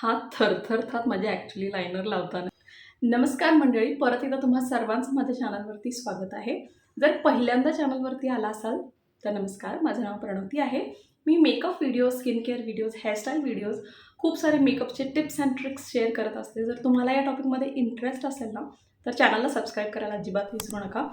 हात थरथरतात माझे actually liner लावताना. नमस्कार मंडळी परत एकदा तुम्हा सर्वांचं माझ्या चॅनलवरती स्वागत आहे. जर पहिल्यांदा चॅनलवरती आला असाल तर नमस्कार माझं नाव प्रणवती आहे. मी makeup videos skin care videos hairstyle videos खूप सारे मेकअपचे टिप्स अँड ट्रिक्स शेअर करत असते. जर तुम्हाला या टॉपिकमध्ये इंटरेस्ट असेल ना तर चॅनलला सबस्क्राईब करायला अजिबात विसरू नका.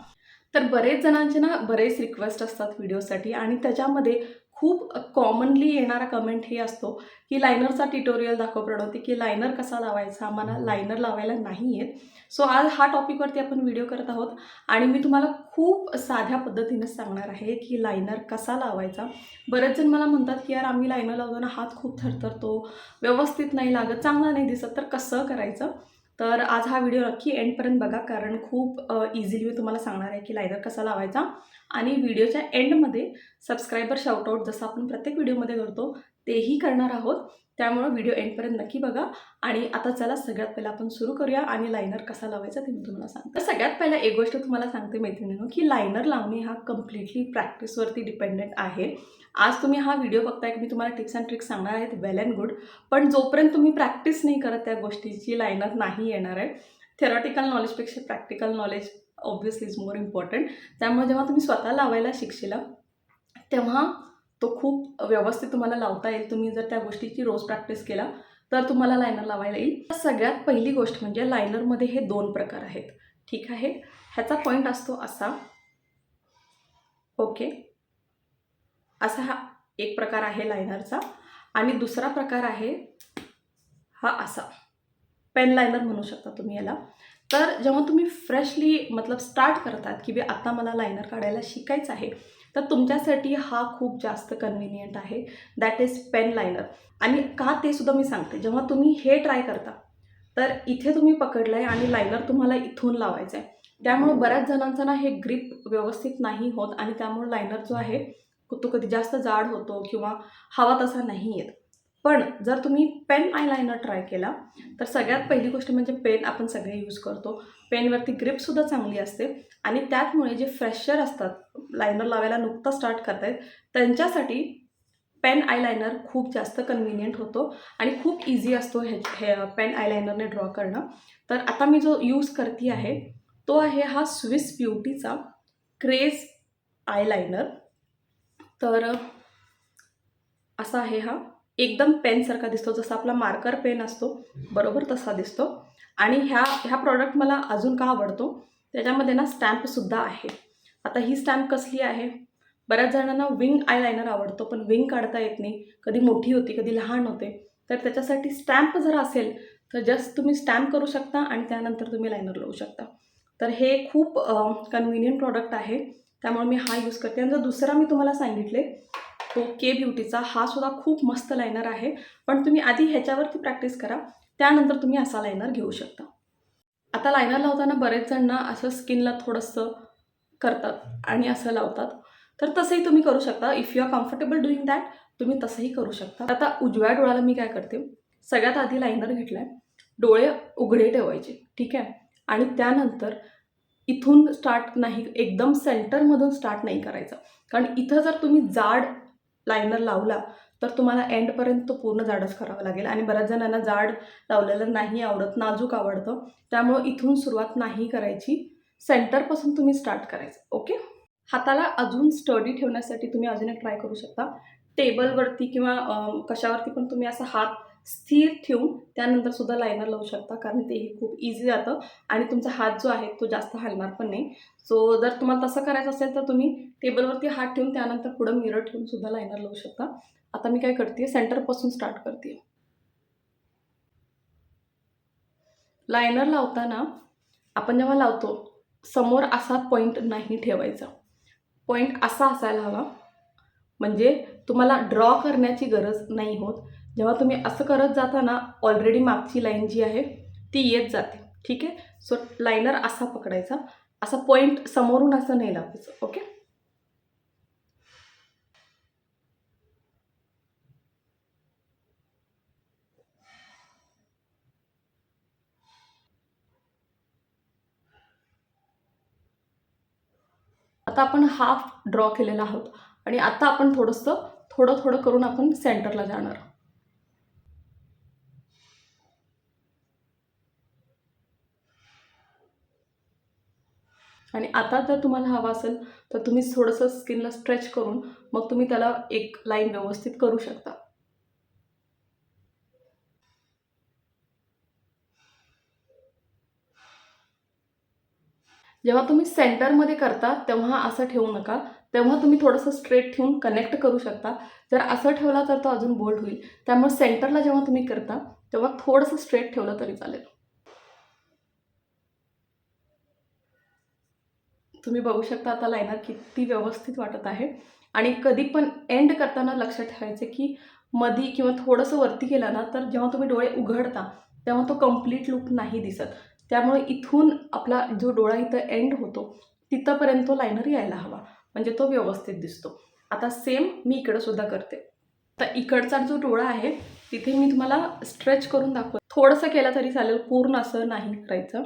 तर बरेच जणांचे ना बरेच रिक्वेस्ट असतात व्हिडिओसाठी आणि त्याच्यामध्ये खूप कॉमनली येणारा कमेंट हे असतो की लायनरचा ट्युटोरियल दाखव प्रणवते की लायनर कसा लावायचा? मला लायनर लावायला नाही येत. सो आज हा टॉपिकवरती आपण व्हिडिओ करत आहोत आणि मी तुम्हाला खूप साध्या पद्धतीने सांगणार आहे की लायनर कसा लावायचा. बरेच जण मला म्हणतात की यार आम्ही लायनर लावताना हात खूप थरथरतो व्यवस्थित नाही लागत चांगला नाही दिसत तर कसं करायचं? तर आज हा व्हिडिओ नक्की एंडपर्यंत बघा कारण खूप इझिली मी तुम्हाला सांगणार आहे की लायनर कसा लावायचा. आणि व्हिडिओच्या एंडमध्ये सबस्क्रायबर शाउटआउट जसं आपण प्रत्येक व्हिडिओमध्ये करतो तेही करणार आहोत. त्यामुळं व्हिडिओ एंडपर्यंत नक्की बघा. आणि आता चला सगळ्यात पहिला आपण सुरू करूया आणि लायनर कसा लावायचा ते मी तुम्हाला सांगते. तर सगळ्यात पहिला एक गोष्ट तुम्हाला सांगते मैत्रिणीनं की लायनर लावणे हा कम्प्लिटली प्रॅक्टिसवरती डिपेंडेंट आहे. आज तुम्ही हा व्हिडिओ बघताय की मी तुम्हाला टिप्स अँड ट्रिक्स सांगणार आहेत वेल अँड गुड पण जोपर्यंत तुम्ही प्रॅक्टिस नाही करत त्या गोष्टीची लायनर नाही येणार आहे. Theoretical नॉलेजपेक्षा practical knowledge obviously is more important त्यामुळे जेव्हा तुम्ही स्वतः लावायला शिकशीला तेव्हा तो खूप व्यवस्थित तुम्हाला लावता येईल. तुम्ही जर त्या गोष्टीची रोज प्रॅक्टिस केला तर तुम्हाला लायनर लावायला येईल. सगळ्यात पहिली गोष्ट म्हणजे लायनरमध्ये हे दोन प्रकार आहेत. ठीक आहे? ह्याचा पॉईंट असतो असा. ओके असा हा एक प्रकार आहे लायनरचा आणि दुसरा प्रकार आहे हा असा. पेन लायनर म्हणू शकता तुम्ही याला. तर जेव्हा तुम्ही फ्रेशली मतलब स्टार्ट करतात की बी आता मला लायनर काढायला शिकायचं आहे तर तुमच्यासाठी हा खूप जास्त कन्व्हिनियंट आहे. दॅट इज पेन लायनर आणि का ते सुद्धा मी सांगते. जेव्हा तुम्ही हे ट्राय करता तर इथे तुम्ही पकडलं आहे आणि लायनर तुम्हाला इथून लावायचं आहे त्यामुळे बऱ्याच जणांचा ना हे ग्रिप व्यवस्थित नाही होत आणि त्यामुळे लायनर जो आहे तो कधी जास्त जाड होतो किंवा हवा तसा नाही येत. पण जर तुम्ही पेन आयलायनर ट्राय केला तर सगळ्यात पहिली गोष्ट म्हणजे पेन आपण सगळे यूज करतो. पेनवरती ग्रिपसुद्धा चांगली असते आणि त्यातमुळे जे फ्रेशर असतात लायनर लावायला नुकतं स्टार्ट करतायत त्यांच्यासाठी पेन आयलायनर खूप जास्त कन्व्हिनियंट होतो आणि खूप इझी असतो हे हे पेन आयलायनरने ड्रॉ करणं. तर आता मी जो यूज करते आहे तो आहे हा स्विस ब्युटीचा क्रेज आयलायनर तर असा आहे हा. एकदम पेनसारखा दिसतो जसा आपला मार्कर पेन असतो. बरोबर तसा दिसतो. आणि ह्या ह्या प्रॉडक्ट मला अजून का आवडतो? त्याच्यामध्ये ना स्टॅम्पसुद्धा आहे. आता ही स्टॅम्प कसली आहे? बऱ्याच जणांना विंग आय लायनर आवडतो पण विंग काढता येत नाही. कधी मोठी होती कधी लहान होते. तर त्याच्यासाठी स्टॅम्प जर असेल तर जस्ट तुम्ही स्टॅम्प करू शकता आणि त्यानंतर तुम्ही लायनर लावू शकता. तर हे खूप कन्व्हिनियंट प्रॉडक्ट आहे. त्यामुळे मी हा यूज करते. आणि जर दुसरा मी तुम्हाला सांगितले तो के ब्युटीचा हा सुद्धा खूप मस्त लायनर आहे. पण तुम्ही आधी ह्याच्यावरती प्रॅक्टिस करा. त्यानंतर तुम्ही असा लायनर घेऊ शकता. आता लायनर लावताना बरेच जण ना असं स्किनला थोडंसं करतात आणि असं लावतात. तर तसंही तुम्ही करू शकता. If you are comfortable doing that तुम्ही तसंही करू शकता. आता उजव्या डोळ्याला मी काय करते? सगळ्यात आधी लायनर घेतला आहे डोळे उघडे ठेवायचे. ठीक आहे? आणि त्यानंतर इथून स्टार्ट नाही एकदम सेंटरमधून स्टार्ट नाही करायचं. कारण इथं जर तुम्ही जाड लायनर लावला तर तुम्हाला एंडपर्यंत तो पूर्ण जाडच करावा लागेल. आणि बऱ्याच जणांना जाड लावलेलं नाही आवडत नाजूक आवडतं. त्यामुळं इथून सुरुवात नाही करायची. सेंटरपासून तुम्ही स्टार्ट करायचं ओके हाताला अजून स्टडी ठेवण्यासाठी तुम्ही अजून एक ट्राय करू शकता. टेबलवरती किंवा कशावरती पण तुम्ही असा हात स्थिर ठेवून त्यानंतर सुद्धा लायनर लावू शकता कारण तेही खूप इझी जातं. आणि तुमचा हात जो आहे तो जास्त हलणार पण नाही. सो जर तुम्हाला तसं करायचं असेल तर तुम्ही टेबलवरती हात ठेवून त्यानंतर पुढं मिरर ठेवून सुद्धा लायनर लावू शकता. आता मी काय करते सेंटरपासून स्टार्ट करते लायनर लावताना आपण जेव्हा लावतो समोर असा पॉईंट नाही ठेवायचा. पॉईंट असा असायला हवा. म्हणजे तुम्हाला ड्रॉ करण्याची गरज नाही होत. जेव्हा तुम्ही असं करत जाता ना ऑलरेडी मागची लाईन जी आहे ती येत जाते. ठीक आहे? सो लायनर असा पकडायचा. असा पॉईंट समोरून असं नाही लावायचं. ओके आता आपण हाफ ड्रॉ केलेला आहोत. आणि आता आपण थोडंसं थोडं थोडं करून आपण सेंटरला जाणार आणि आता जर तुम्हाला हवा असेल तर तुम्ही थोडंसं स्किनला स्ट्रेच करून मग तुम्ही त्याला एक लाईन व्यवस्थित करू शकता. जेव्हा तुम्ही सेंटरमध्ये करता तेव्हा असं ठेवू नका. तेव्हा तुम्ही थोडंसं स्ट्रेट ठेवून कनेक्ट करू शकता. जर असं ठेवला तर तो अजून बोल्ड होईल. त्यामुळे सेंटरला जेव्हा तुम्ही करता तेव्हा थोडंसं स्ट्रेट ठेवलं तरी चालेल. तुम्ही बघू शकता आता लायनर किती व्यवस्थित वाटत आहे. आणि कधी पण एंड करताना लक्षात ठेवायचे की मधी किंवा थोडंसं वरती गेला ना तर जेव्हा तुम्ही डोळे उघडता तेव्हा तो कंप्लीट लुक नाही दिसत. त्यामुळे इथून आपला जो डोळा इथं एंड होतो तिथंपर्यंत तो लायनर यायला हवा. म्हणजे तो व्यवस्थित दिसतो. आता सेम मी इकडं सुद्धा करते. तर इकडचा जो डोळा आहे तिथे मी तुम्हाला स्ट्रेच करून दाखवतो. थोडंसं केलं तरी चालेल पूर्ण असं नाही करायचं.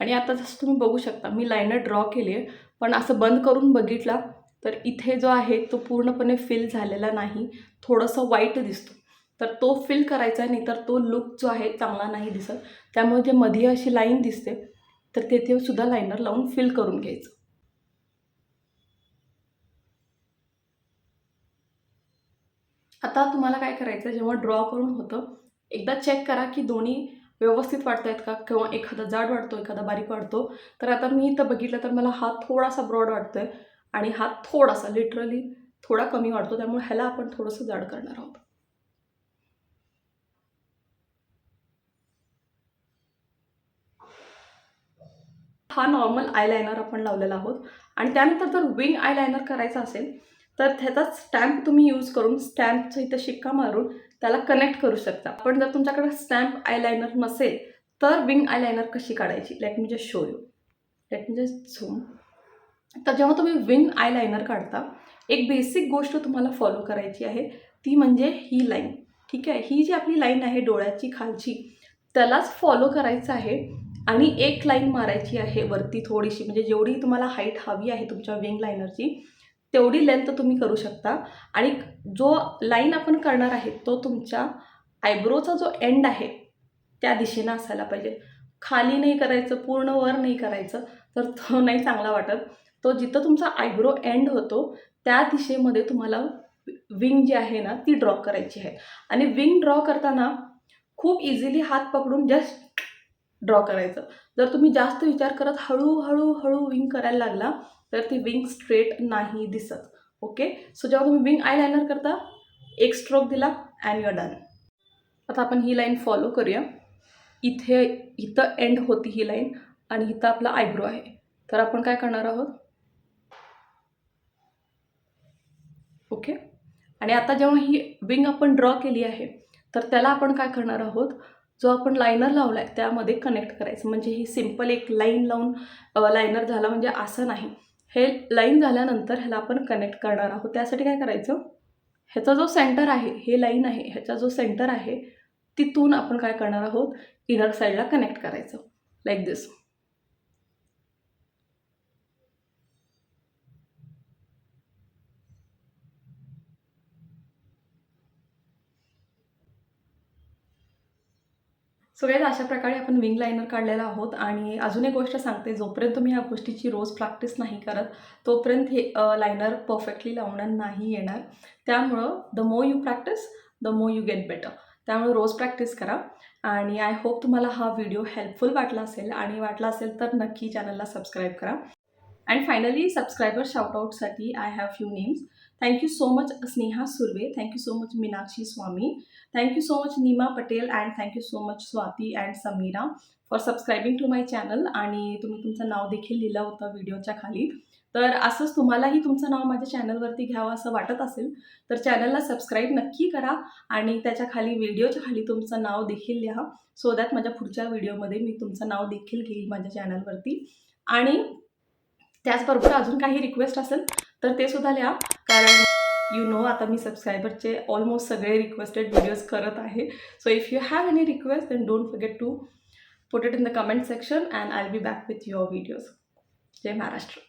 आणि आता जसं तुम्ही बघू शकता मी लायनर ड्रॉ केली आहे. पण असं बंद करून बघितला तर इथे जो आहे तो पूर्णपणे फिल झालेला नाही. थोडंसं वाईट दिसतो. तर तो फिल करायचा आहे नाही तर तो लुक जो आहे चांगला नाही दिसत. त्यामुळे जे मध्ये अशी लाईन दिसते. तर तेथे सुद्धा लायनर लावून फिल करून घ्यायचं. आता तुम्हाला काय करायचं जेव्हा ड्रॉ करून होतं एकदा चेक करा की दोन्ही व्यवस्थित वाटत आहेत का? किंवा एखादा जाड वाटतो एखादा बारीक वाटतो. तर आता मी इथं बघितलं तर मला हा थोडासा ब्रॉड वाटतोय आणि हा थोडासा लिटरली थोडा कमी वाटतो. त्यामुळे ह्याला आपण थोडंसं जाड करणार आहोत. हा नॉर्मल आयलायनर आपण लावलेला आहोत. आणि त्यानंतर जर विंग आयलायनर करायचा असेल तर त्याचा स्टॅम्प तुम्ही यूज करून स्टॅम्पचा इथं शिक्का मारून त्याला कनेक्ट करू शकता. पण जर तुमच्याकडे स्टॅम्प आयलायनर नसेल तर विंग आयलायनर कशी काढायची? Let me just show you let me just zoom तर जेव्हा तुम्ही विंग आयलायनर काढता एक बेसिक गोष्ट तुम्हाला फॉलो करायची आहे ती म्हणजे ही लाईन ठीक आहे? ही जी आपली लाईन आहे डोळ्याची खालची त्यालाच फॉलो करायचं आहे आणि एक लाईन मारायची आहे वरती थोडीशी. म्हणजे जेवढी तुम्हाला हाईट हवी आहे तुमच्या विंग लायनरची तेवढी लेंथ तुम्ही करू शकता. आणि जो लाईन आपण करणार आहे तो तुमच्या आयब्रोचा जो एंड आहे त्या दिशेनं असायला पाहिजे. खाली नाही करायचं पूर्ण वर नाही करायचं तर तो नाही चांगला वाटत. तो जिथं तुमचा आयब्रो एंड होतो त्या दिशेमध्ये तुम्हाला विंग जी आहे ना ती ड्रॉ करायची आहे. आणि विंग ड्रॉ करताना खूप इझिली हात पकडून जस्ट ड्रॉ करायचं. जर तुम्ही जास्त विचार करत हळूहळू हळू विंग करायला लागला तर ती विंग स्ट्रेट नाही दिसत. ओके सो जेव्हा तुम्ही विंग आय लायनर करता एक स्ट्रोक दिला अँड युअर डन आता आपण ही लाईन फॉलो करूया. इथे इथं एंड होती ही लाईन आणि इथं आपला आयब्रो आहे. तर आपण काय करणार आहोत? ओके आणि आता जेव्हा ही विंग आपण ड्रॉ केली आहे तर त्याला आपण काय करणार आहोत? जो आपण लायनर लावला आहे त्यामध्ये कनेक्ट करायचं. म्हणजे ही सिंपल एक लाईन लावून लायनर झाला म्हणजे असं नाही. हे लाईन झाल्यानंतर ह्याला आपण कनेक्ट करणार आहोत. त्यासाठी काय करायचं? ह्याचा जो सेंटर आहे हे लाईन आहे ह्याचा जो सेंटर आहे तिथून आपण काय करणार आहोत? इनर साईडला कनेक्ट करायचं. लाईक दिस सो गाईज अशा प्रकारे आपण विंग लायनर काढलेला आहोत आणि अजून एक गोष्ट सांगते जोपर्यंत तुम्ही ह्या गोष्टीची रोज प्रॅक्टिस नाही करत तोपर्यंत हे लायनर परफेक्टली लावणं नाही येणार. त्यामुळं the more you practice the more you get better त्यामुळे रोज प्रॅक्टिस करा. आणि आय होप तुम्हाला हा व्हिडिओ हेल्पफुल वाटला असेल आणि वाटला असेल तर नक्की चॅनलला सबस्क्राईब करा. And finally subscriber शाउटआउटसाठी I have few names thank you so much Sneha Surve thank you so much Meenakshi Swami thank you so much Neema Patel and thank you so much Swati and Samira for subscribing to my channel आणि तुम्ही तुमचं नाव देखील लिहिलं होतं व्हिडिओच्या खाली. तर असंच तुम्हालाही तुमचं नाव माझ्या चॅनलवरती घ्यावं असं वाटत असेल तर चॅनलला सबस्क्राईब नक्की करा आणि त्याच्याखाली व्हिडिओच्या खाली तुमचं नाव देखील लिहा सो दॅट माझ्या पुढच्या व्हिडिओमध्ये मी तुमचं नाव देखील घेईल माझ्या चॅनलवरती आणि त्याचबरोबर अजून काही रिक्वेस्ट असेल तर ते सुद्धा लिहा. कारण यू नो आता मी सबस्क्रायबरचे ऑलमोस्ट सगळे रिक्वेस्टेड व्हिडिओज करत आहे. So if you have any request then don't forget to put it in the comment section and I be back with your videos Jai Maharashtra.